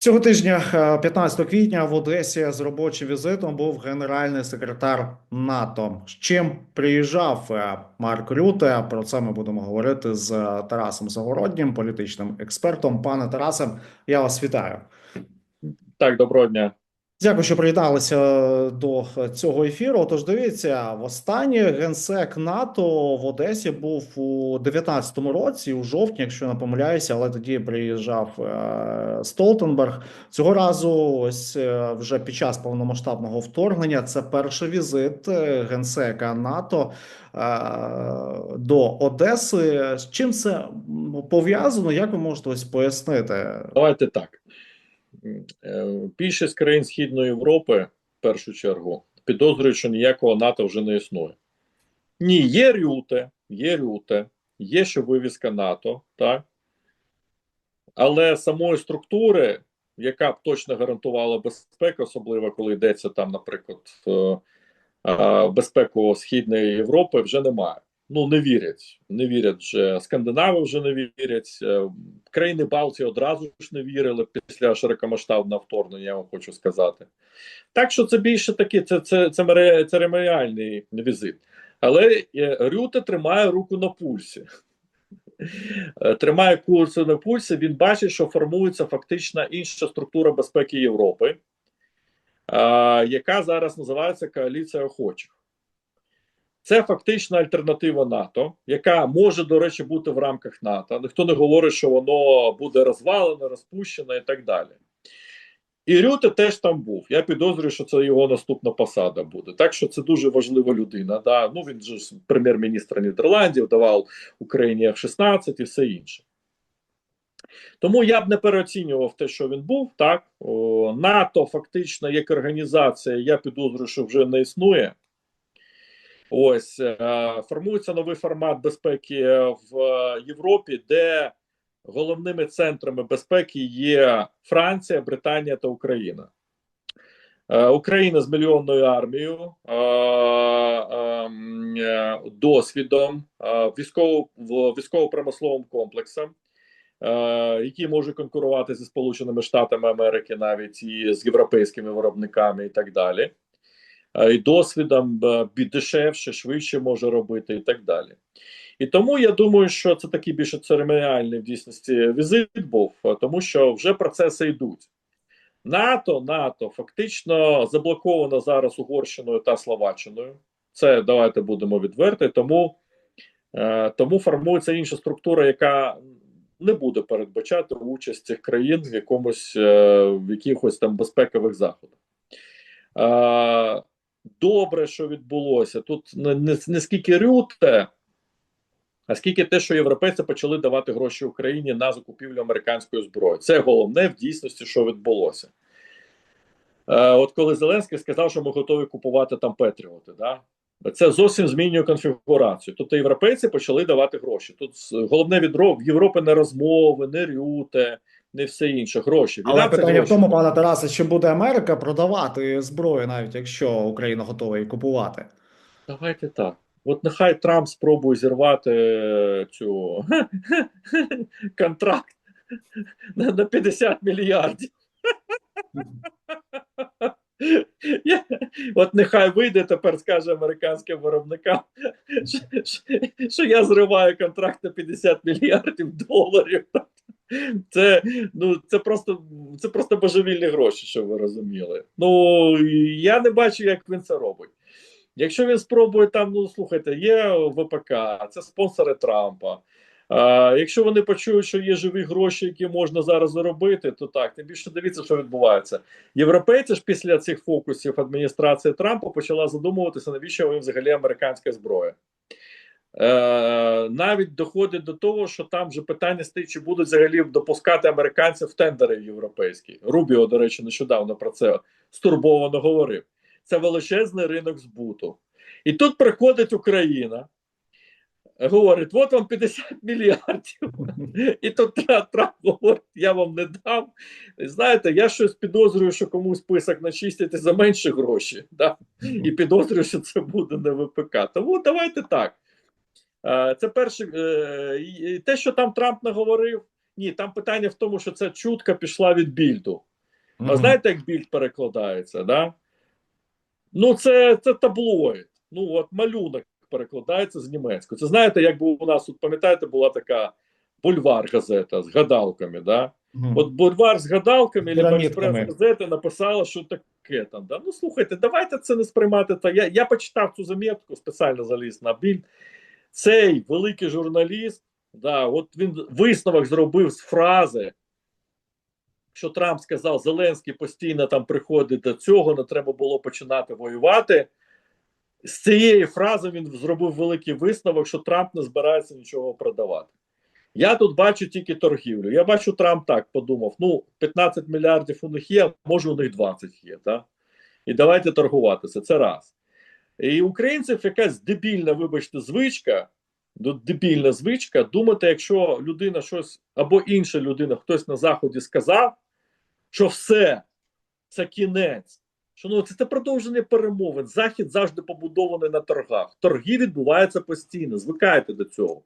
Цього тижня, е, 15 квітня, в Одесі з робочим візитом був генеральний секретар НАТО. З чим приїжджав е, Марк Рюте? Про це ми будемо говорити з е, Тарасом Загороднім, політичним експертом. Пане Тарасе, я вас вітаю. Так, доброго дня. Дякую, що приєдналися до цього ефіру. Тож дивіться, востаннє генсек НАТО в Одесі був у 19-му році, у жовтні, якщо я не помиляюся, але тоді приїжджав е, Столтенберг. Цього разу, ось е, вже під час повномасштабного вторгнення, це перший візит е, генсека НАТО до Одеси. З чим це пов'язано? Як ви можете ось пояснити? Давайте так. Е, Більшість країн Східної Європи, в першу чергу, підозрюють, що ніякого НАТО вже не існує. Ні, є Рюте, є Рюте, є ще вивіска НАТО, так? Але самої структури, яка б точно гарантувала безпеку, особливо коли йдеться там, наприклад, е, безпеку Східної Європи, вже немає. Ну, не вірять. Не вірять вже скандинави вже не вірять. Е, Країни Балтії одразу ж не вірили після широкомасштабного вторгнення, я вам хочу сказати. Так що це більше таки, це, це, це, церемоніальний візит. Але е, Рюте тримає руку на пульсі. Е, Тримає курс на пульсі, він бачить, що формується фактично інша структура безпеки Європи, яка зараз називається Коаліція охочих. Це фактично альтернатива НАТО, яка може, до речі, бути в рамках НАТО. Ніхто не говорить, що воно буде розвалене, розпущене і так далі. І Рюте теж там був. Я підозрюю, що це його наступна посада буде. Так що це дуже важлива людина. Да? Ну він же прем'єр-міністр Нідерландів, давав Україні F-16 і все інше. Тому я б не переоцінював те, що він був. Так О, НАТО фактично як організація, я підозрюю, що вже не існує. Ось е, формується новий формат безпеки в е, Європі, де головними центрами безпеки є Франція, Британія та Україна. Е, Україна з мільйонною армією, е, ем, е, досвідом, е, військово-промисловим комплексом, е, які можуть конкурувати зі Сполученими Штатами Америки, навіть і з європейськими виробниками, і так далі. Е, І досвідом е, дешевше, швидше може робити, і так далі. І тому я думаю, що це такий більше церемоніальний в дійсності візит був, е, тому що вже процеси йдуть. НАТО, НАТО фактично заблоковано зараз Угорщиною та Словаччиною. Це давайте будемо відверти. Тому, тому формується інша структура, яка не буде передбачати участь цих країн в якомусь в якихось там безпекових заходах. Добре, що відбулося. Тут не, не, не скільки рюте, а скільки те, що європейці почали давати гроші Україні на закупівлю американської зброї. Це головне в дійсності, що відбулося. Е, от коли Зеленський сказав, що ми готові купувати там Петріоти, да? це зовсім змінює конфігурацію. Тобто європейці почали давати гроші. Тут головне відро в Європи не розмови, не рюте, не все інше. Гроші. Але це питання в тому, пане Тарасе, чи буде Америка продавати зброю, навіть якщо Україна готова її купувати? Давайте так. От нехай Трамп спробує зірвати е, цю контракт на, на 50 мільярдів. Я, от нехай вийде тепер, скаже американським виробникам, що, що, що я зриваю контракт на 50 мільярдів доларів. Це, ну, це, просто, це просто божевільні гроші, щоб ви розуміли. Ну, я не бачу, як він це робить. Якщо він спробує там, ну слухайте, є ВПК, це спонсори Трампа. А, якщо вони почують, що є живі гроші, які можна зараз заробити, то так, тим більше дивіться, що відбувається. Європейці ж після цих фокусів адміністрації Трампа почала задумуватися, навіщо їм взагалі американська зброя. Е, навіть доходить до того, що там вже питання стоїть, чи будуть взагалі допускати американців в тендери європейські. Рубіо, до речі, нещодавно про це стурбовано говорив. Це величезний ринок збуту. І тут приходить Україна, говорить: от вам 50 мільярдів. І тут Тра- Трамп говорить, я вам не дам. Знаєте, я щось підозрюю, що комусь список начистять за менші гроші. Да? І підозрюю, що це буде не ВПК. Тому давайте так. Е, Це перше, е, те, що там Трамп наговорив, ні, там питання в тому, що ця чутка пішла від більду. А знаєте, як більд перекладається, да? Ну, це, це таблоїд. Ну, от малюнок перекладається з німецької. Це знаєте, якби у нас тут, пам'ятаєте, була така бульвар газета з гадалками, да? Мгм. От бульвар з гадалками, експрес-газета написала, що таке там. Да? Ну слухайте, давайте це не сприймати. Та я, я почитав цю замітку, спеціально заліз на більд. Цей великий журналіст, да, от він висновок зробив з фрази, що Трамп сказав, Зеленський постійно там приходить до цього, не треба було починати воювати. З цієї фрази він зробив великий висновок, що Трамп не збирається нічого продавати. Я тут бачу тільки торгівлю. Я бачу, Трамп так подумав: ну, 15 мільярдів у них є, може у них 20 є. Так? І давайте торгуватися. Це раз. І українців якась дебільна, вибачте, звичка, дебільна звичка думати, якщо людина щось або інша людина, хтось на заході сказав, що все, це кінець. Що ну це, це продовження перемовин. Захід завжди побудований на торгах. Торги відбуваються постійно. Звикайте до цього.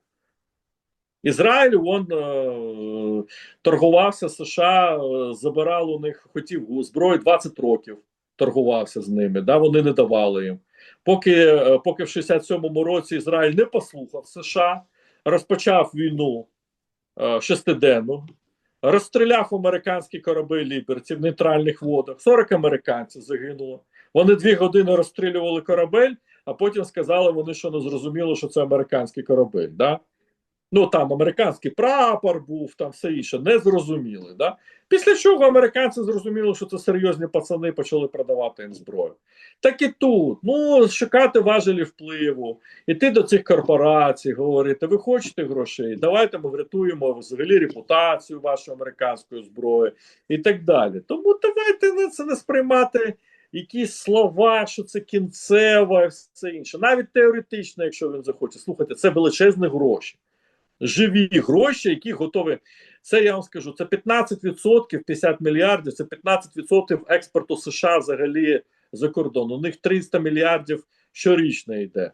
Ізраїль он е, торгувався США, е, забирав у них, хотів зброю 20 років. Торгувався з ними, да, вони не давали їм. Поки, е, поки в 67-му році Ізраїль не послухав США, розпочав війну е, шестиденну, розстріляв американські кораблі Ліберті в нейтральних водах. 40 американців загинуло. Вони дві години розстрілювали корабель, а потім сказали вони, що не зрозуміло, що це американський корабель. Да? Ну там американський прапор був, там все інше, не зрозуміли. Да? Після чого американці зрозуміли, що це серйозні пацани почали продавати їм зброю. Так і тут, ну шукати важелі впливу, іти до цих корпорацій, говорити, ви хочете грошей, давайте ми врятуємо взагалі репутацію вашої американської зброї і так далі. Тому давайте не це не сприймати. Якісь слова, що це кінцева, все інше, навіть теоретично, якщо він захоче, слухайте, це величезні гроші живі гроші, які готові. Це я вам скажу: це 15%, 50 мільярдів, це 15% експорту США взагалі за кордон. У них 300 мільярдів щорічно йде.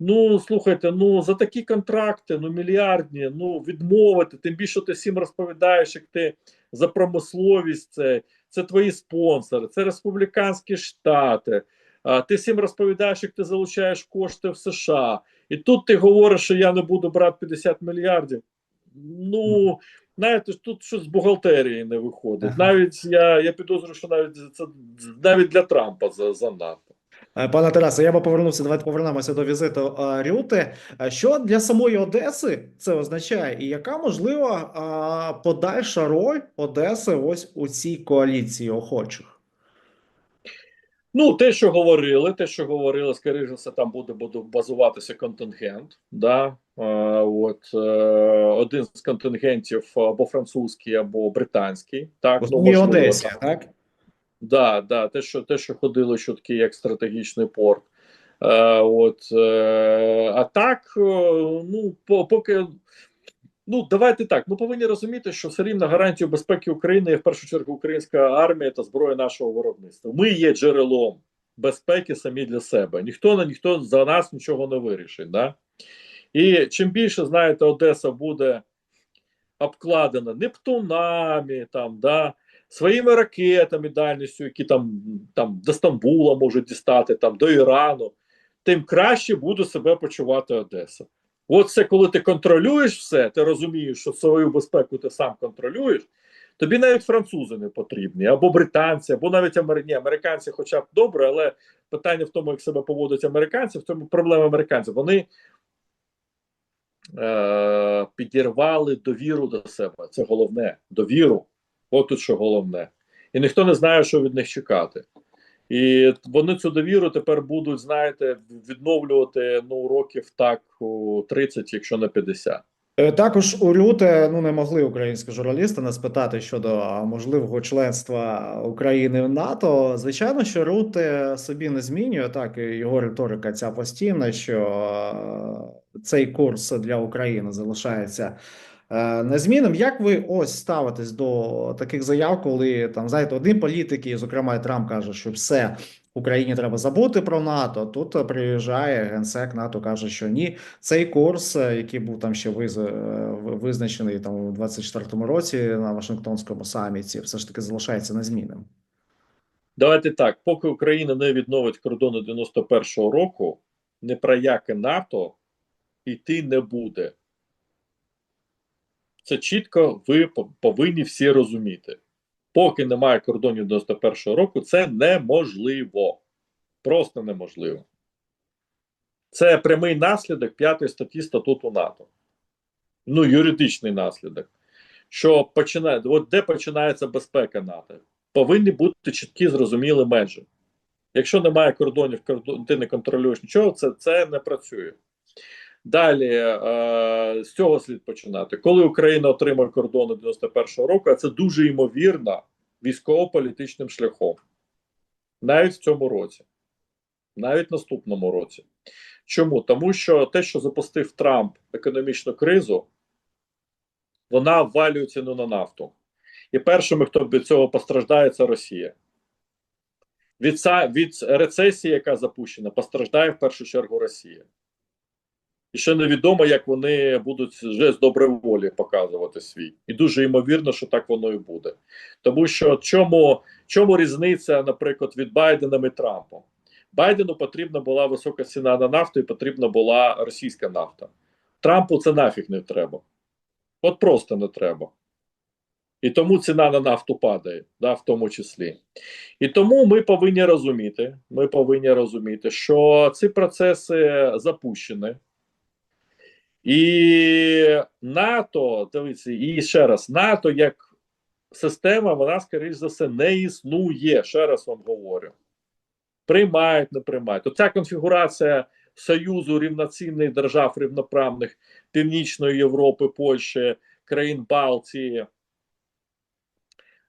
Ну, слухайте, ну за такі контракти, ну мільярдні, ну відмовити. Тим більше ти всім розповідаєш, як ти за промисловість, це, це твої спонсори, це республіканські штати. Ти всім розповідаєш, як ти залучаєш кошти в США. І тут ти говориш, що я не буду брати 50 мільярдів. Ну, знаєте, тут щось з бухгалтерії не виходить. Ага. Навіть я я підозрюю, що навіть це навіть для Трампа за- занадто. Е, Пане Тарасе, я би повернувся. Давайте повернемося до візиту е, Рюти. Е, Що для самої Одеси це означає, і яка можлива подальша роль Одеси ось у цій коаліції охочих? Ну, те, що говорили, те, що говорили, скоріше все, там буде, буде базуватися контингент. Да? Е, от, е, один з контингентів або французький, або британський. Так, В ну, можливо, Одесі, там. так? Да, да, те, що те, що ходили, такий як стратегічний порт. Е, от, е, а так, е, ну, поки. Ну, давайте так. Ми повинні розуміти, що все рівно гарантію безпеки України є в першу чергу українська армія та зброя нашого виробництва. Ми є джерелом безпеки самі для себе. Ніхто ніхто за нас нічого не вирішить. Да? І чим більше, знаєте, Одеса буде обкладена Нептунами, там, да, своїми ракетами дальністю, які там, там до Стамбула можуть дістати, там, до Ірану, тим краще буде себе почувати Одеса. От це коли ти контролюєш все, ти розумієш, що свою безпеку ти сам контролюєш, тобі навіть французи не потрібні, або британці, або навіть. Ні, американці, хоча б добре, але питання в тому, як себе поводять американці, в тому проблема американців. Вони е- підірвали довіру до себе. Це головне довіру. От тут що головне. І ніхто не знає, що від них чекати. І вони цю довіру тепер будуть, знаєте, відновлювати ну років так у 30, якщо не 50. Е, Також у Рюте ну не могли українські журналісти не спитати щодо можливого членства України в НАТО. Звичайно, що Рюте собі не змінює так. Його риторика ця постійна, що е, цей курс для України залишається незмінним. Як ви ось ставитесь до таких заяв, коли там знаєте, одні політики, зокрема і Трамп каже, що все Україні треба забути про НАТО. Тут е, приїжджає генсек НАТО, каже, що ні, цей курс, е, який був там ще е, визначений там у 24-му році на Вашингтонському саміті, все ж таки залишається незмінним. Давайте так, поки Україна не відновить кордони 91-го року, не про яке НАТО йти не буде. Це чітко ви повинні всі розуміти. Поки немає кордонів 91-го року, це неможливо. Просто неможливо. Це прямий наслідок п'ятої статті статуту НАТО. Ну, юридичний наслідок. Що починає, от де починається безпека НАТО? Повинні бути чіткі зрозумілі межі. Якщо немає кордонів, кордон, ти не контролюєш нічого, це це не працює. Далі е, з цього слід починати. Коли Україна отримає кордони 91-го року, це дуже ймовірно військово-політичним шляхом. Навіть в цьому році, навіть в наступному році. Чому? Тому що те, що запустив Трамп економічну кризу, вона ввалює ціну на нафту. І першими, хто від цього постраждає, це Росія. Від від рецесії, яка запущена, постраждає в першу чергу Росія. І ще невідомо, як вони будуть вже з доброї волі показувати свій. І дуже ймовірно, що так воно і буде. Тому що чому чому різниця, наприклад, від Байдена і Трампа? Байдену потрібна була висока ціна на нафту, і потрібна була російська нафта. Трампу це нафіг не треба. От просто не треба. І тому ціна на нафту падає, да, в тому числі. І тому ми повинні розуміти, ми повинні розуміти, що ці процеси запущені. І НАТО, дивіться, і ще раз, НАТО як система, вона, скоріш за все, не існує. Ще раз вам говорю. Приймають, не приймають. Оця конфігурація Союзу рівноцінних держав рівноправних Північної Європи, Польщі, країн Балтії,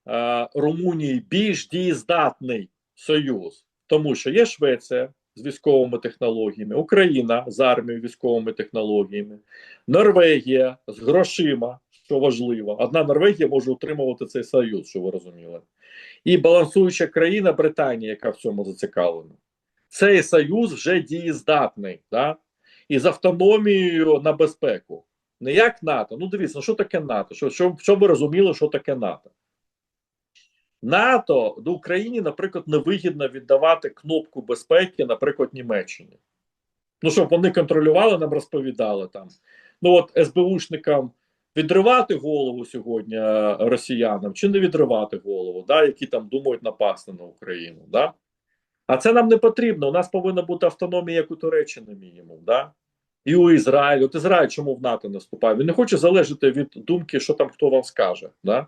е, Румунії більш дієздатний союз, тому що є Швеція з військовими технологіями, Україна з армією військовими технологіями, Норвегія з грошима, що важливо. Одна Норвегія може утримувати цей союз, що ви розуміли, і балансуюча країна Британія, яка в цьому зацікавлена. Цей союз вже дієздатний, да? і з автономією на безпеку. Не як НАТО. Ну, дивіться, ну що таке НАТО? Що, що, Щоб ви розуміли, що таке НАТО? НАТО до Україні, наприклад, невигідно віддавати кнопку безпеки, наприклад, Німеччині. Ну, щоб вони контролювали, нам розповідали там. Ну, от СБУшникам відривати голову сьогодні е, росіянам чи не відривати голову, да, які там думають напасти на Україну. Да? А це нам не потрібно. У нас повинна бути автономія, як у Туреччини мінімум. Да? І у Ізраїлю. От Ізраїль чому в НАТО наступає? Він не хоче залежати від думки, що там хто вам скаже. Да?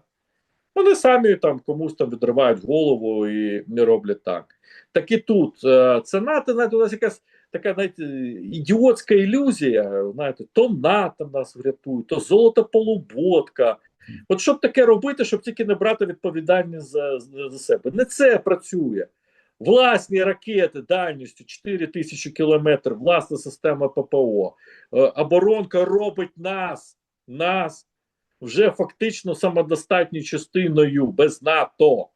Вони самі там комусь там відривають голову і не роблять так. Так і тут е, це НАТО, знаєте, у нас якась така знаєте, ідіотська ілюзія. Знаєте, то НАТО нас врятує, то золота полуботка. От щоб таке робити, щоб тільки не брати відповідальність за, за себе. Не це працює. Власні ракети дальністю 4 тисячі кілометрів, власна система ППО. Е, оборонка робить нас, нас вже фактично самодостатньою частиною без НАТО,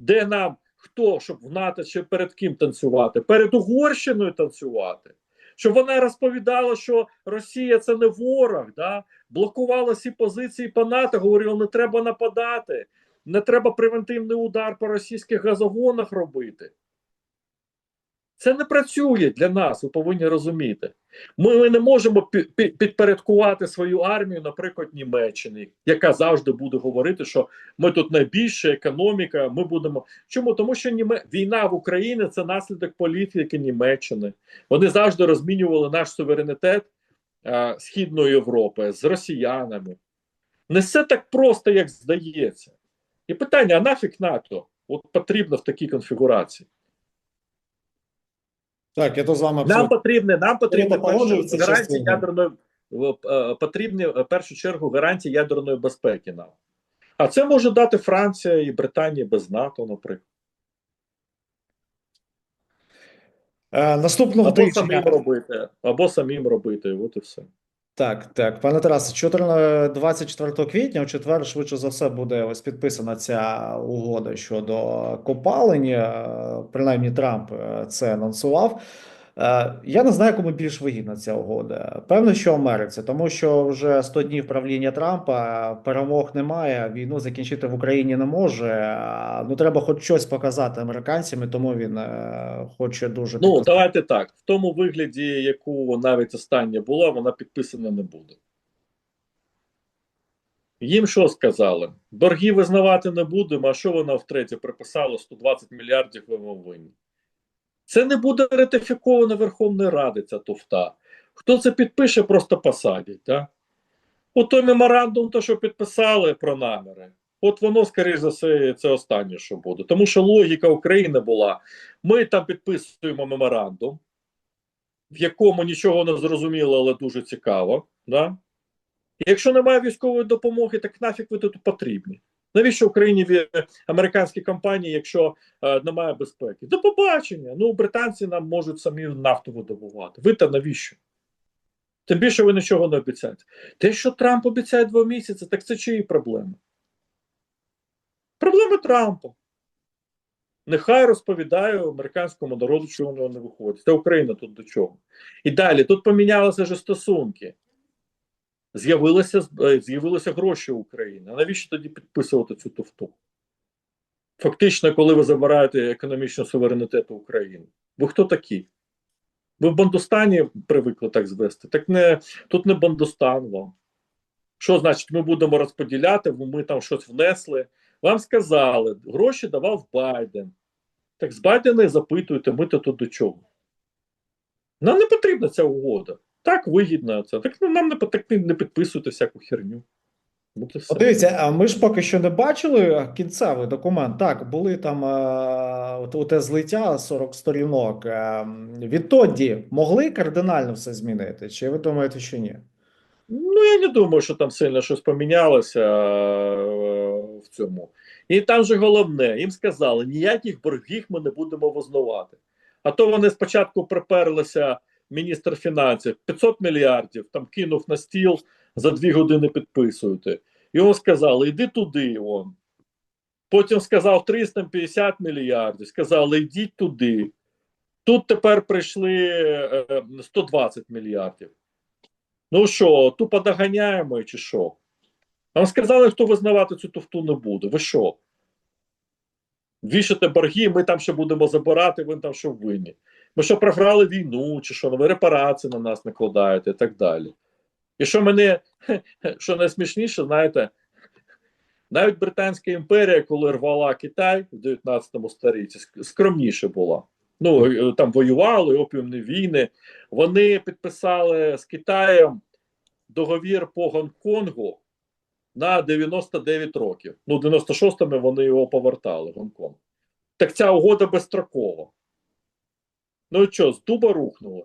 де нам хто щоб в НАТО ще перед ким танцювати? Перед Угорщиною танцювати. Щоб вона розповідала, що Росія це не ворог, да? блокувала всі позиції по НАТО, говорила, не треба нападати, не треба превентивний удар по російських газогонах робити. Це не працює для нас, ви повинні розуміти. Ми, ми не можемо підпорядкувати свою армію, наприклад, Німеччини, яка завжди буде говорити, що ми тут найбільша економіка. Ми будемо. Чому? Тому що Німе... війна в Україні це наслідок політики Німеччини. Вони завжди розмінювали наш суверенітет а, Східної Європи з росіянами. Не все так просто, як здається. І питання: а нафіг НАТО? От потрібно в такій конфігурації. Так, я то з вами абсолютно. Нам потрібне, нам потрібне гарантії ядерної е, потрібні в першу чергу гарантії ядерної безпеки нам. А це може дати Франція і Британія без НАТО, наприклад. Е, наступного або тижня. самим робити, або самим робити, от і все. Так, так, пане Тарасе, 14 24 квітня, у четвер, швидше за все, буде ось підписана ця угода щодо копалень. Е, Принаймні Трамп е, це анонсував. Е, Я не знаю, кому більш вигідна ця угода. Певно, що Америці, тому що вже 100 днів правління Трампа перемог немає. Війну закінчити в Україні не може. Ну треба хоч щось показати американцям, і тому він е, хоче дуже Ну, підписати. давайте так. В тому вигляді, яку навіть остання була, вона підписана не буде. Їм що сказали? Борги визнавати не будемо, а що вона втретє приписала 120 мільярдів ви вам винні? Це не буде ратифіковано Верховною Ради, ця туфта. Хто це підпише, просто посадять. Да? От той меморандум, то, що підписали про наміри, от воно, скоріш за все, це останнє, що буде. Тому що логіка України була: ми там підписуємо меморандум, в якому нічого не зрозуміло, але дуже цікаво. Да? І якщо немає військової допомоги, так нафіг ви тут потрібні. Навіщо Україні ві- американські компанії, якщо е, немає безпеки? До побачення. Ну, британці нам можуть самі нафту видобувати. Ви та навіщо? Тим більше ви нічого не обіцяєте. Те, що Трамп обіцяє два місяці, так це чиї проблеми? Проблеми Трампа. Нехай розповідає американському народу, у нього не виходить. Це Україна тут до чого. І далі тут помінялися вже стосунки. З'явилися е, з'явилися гроші України. Навіщо тоді підписувати цю туфту? Фактично, коли ви забираєте економічний суверенітет України. Ви хто такі? Ви в Бандустані привикли так звести? Так не тут не Бандустан вам. Що значить, ми будемо розподіляти, ми там щось внесли. Вам сказали, гроші давав Байден. Так з Байдена і запитуєте, ми то тут до чого? Нам не потрібна ця угода. Так вигідно це. Так ну, нам не, так не, підписуйте всяку херню. От. Дивіться, а ми ж поки що не бачили кінцевий документ. Так, були там е, от, оте злиття 40 сторінок. Е, відтоді могли кардинально все змінити? Чи ви думаєте, що ні? Ну, я не думаю, що там сильно щось помінялося е, в цьому. І там же головне, їм сказали, ніяких боргів ми не будемо визнавати. А то вони спочатку приперлися, міністр фінансів, 500 мільярдів, там кинув на стіл, за дві години підписуєте. Йому сказали, іди туди. он. Потім сказав 350 мільярдів, сказали, йдіть туди. Тут тепер прийшли е, е, 120 мільярдів. Ну що, тупо доганяємо чи що? Нам сказали, хто визнавати цю туфту не буде. Ви що? Вішате борги, ми там ще будемо забирати, ви там що винні. Ми що програли війну, чи що, ви репарації на нас накладаєте і так далі. І що мене, що найсмішніше, знаєте, навіть Британська імперія, коли рвала Китай в 19 столітті, скромніше була. Ну, е, там воювали, опіумні війни. Вони підписали з Китаєм договір по Гонконгу на 99 років. Ну, 96-ми вони його повертали, Гонконг. Так ця угода безстрокова. Ну що, з дуба рухнули?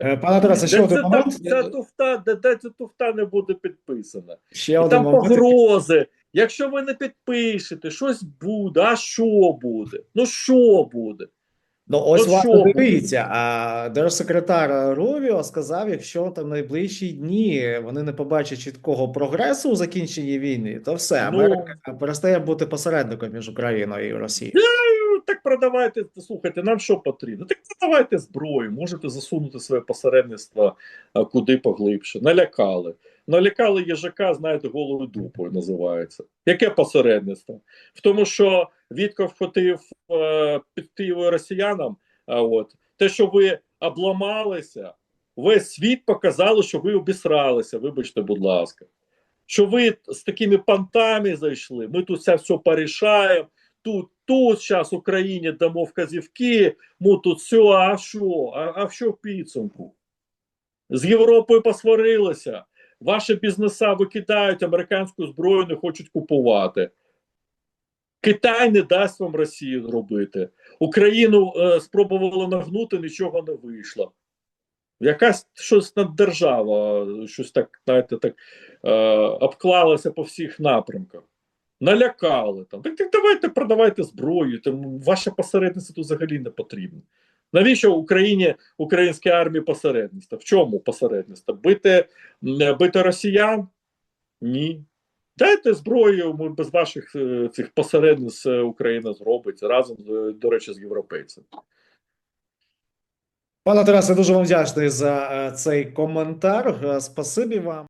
Е, Пане Тарасе, ще один момент. ця туфта, де, де ця туфта не буде підписана? Ще І один там момент. погрози. Якщо ви не підпишете, щось буде. А що буде? Ну що буде? Ну, ось Ну, власне дивіться, а держсекретар Рубіо сказав, якщо там найближчі дні вони не побачать чіткого прогресу у закінченні війни, то все, Ну. Перестає бути посередником між Україною і Росією. Ну, Так продавайте, слухайте, нам що потрібно? Так продавайте зброю, можете засунути своє посередництво куди поглибше. Налякали. Налякали їжака, знаєте, голою дупою називається. Яке посередництво? В тому, що Вітков хотів е, піти росіянам, а от те, що ви обламалися, весь світ показали, що ви обісралися, вибачте, будь ласка. Що ви з такими понтами зайшли, ми тут все, все порішаємо, тут, тут зараз Україні дамо вказівки, ми тут все, а що? А, а що в підсумку? З Європою посварилися. Ваші бізнеса викидають американську зброю, не хочуть купувати. Китай не дасть вам Росію зробити. Україну е, спробували нагнути, нічого не вийшло. Якась щось наддержава, щось так, знаєте, так е, обклалася по всіх напрямках. Налякали там. Так, давайте продавайте зброю. Там, ваше посередництво взагалі не потрібно. Навіщо Україні українській армії посередництво? В чому посередництво? Бити, бити росіян? Ні. Дайте зброю, ми без ваших е, цих посередниць е, Україна зробить разом, до речі, з європейцями. Пане Тарасе, дуже вам вдячний за е, цей коментар. Е, Спасибі вам.